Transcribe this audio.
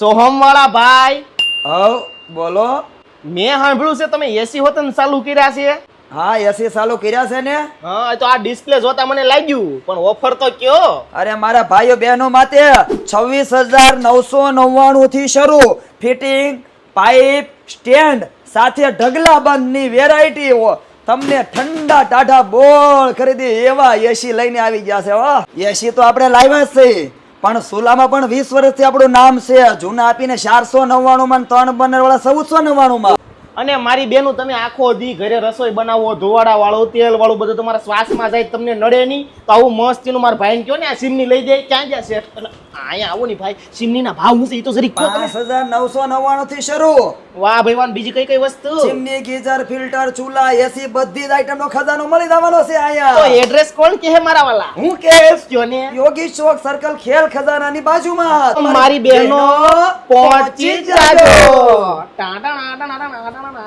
સોહમ વાળા ભાઈ. હવ બોલો. મેં સાંભળ્યું છે તમે એસી હોતન ચાલુ કર્યા છે? હા એસી ચાલુ કર્યા છે ને? હા તો આ ડિસ્પ્લે જોતા મને લાગ્યું પણ ઓફર તો કયો? અરે મારા ભાઈઓ બહેનો માટે છવ્વીસ હજાર નવસો નવ્વાણું થી શરૂ ફિટિંગ પાઇપ સ્ટેન્ડ સાથે ઢગલા બંધની વેરાયટી તમને ઠંડા ટાઢા બોળ ખરીદી એવા એસી લઈને આવી ગયા છે એસી તો આપણે લાવ્યા જ છે. પણ સુલામાં પણ વીસ વર્ષથી આપણું નામ છે. જૂના આપીને ચારસો નવ્વાણું માં ત્રણ બનર વાળા ચૌદસો નવ્વાણું માં અને મારી બેનું તમે આખો દી ઘરે રસોઈ બનાવો ધોવાડા વાળું તેલ વાળું બધું તમારા શ્વાસમાં જાય તમને નડે નહીં તો આવું મસ્તીનું મારા ભાઈને કહો ને આ સિમની લઈ જાય ક્યાં છે? અહીંયા આવો ને ભાઈ સિમનીના ભાવ હું એ તો જરી પાંચ હજાર નવસો નવ્વાણું થી શરૂ. વાહ ભાઈ બીજી કઈ કઈ વસ્તુ? સિમની ગીઝર ફિલ્ટર ચૂલા એસી બધી જ આઈટમ નો ખજાનો મળી જવાનો છે તો અહીંયા એડ્રેસ કોણ કે મારા વાલા? હું કેસ કયો ને. યોગી ચોક સર્કલ ખેલ ખજાનાની બાજુમાં. મારી બહેનો પહોંચી જ જાજો. ટાટા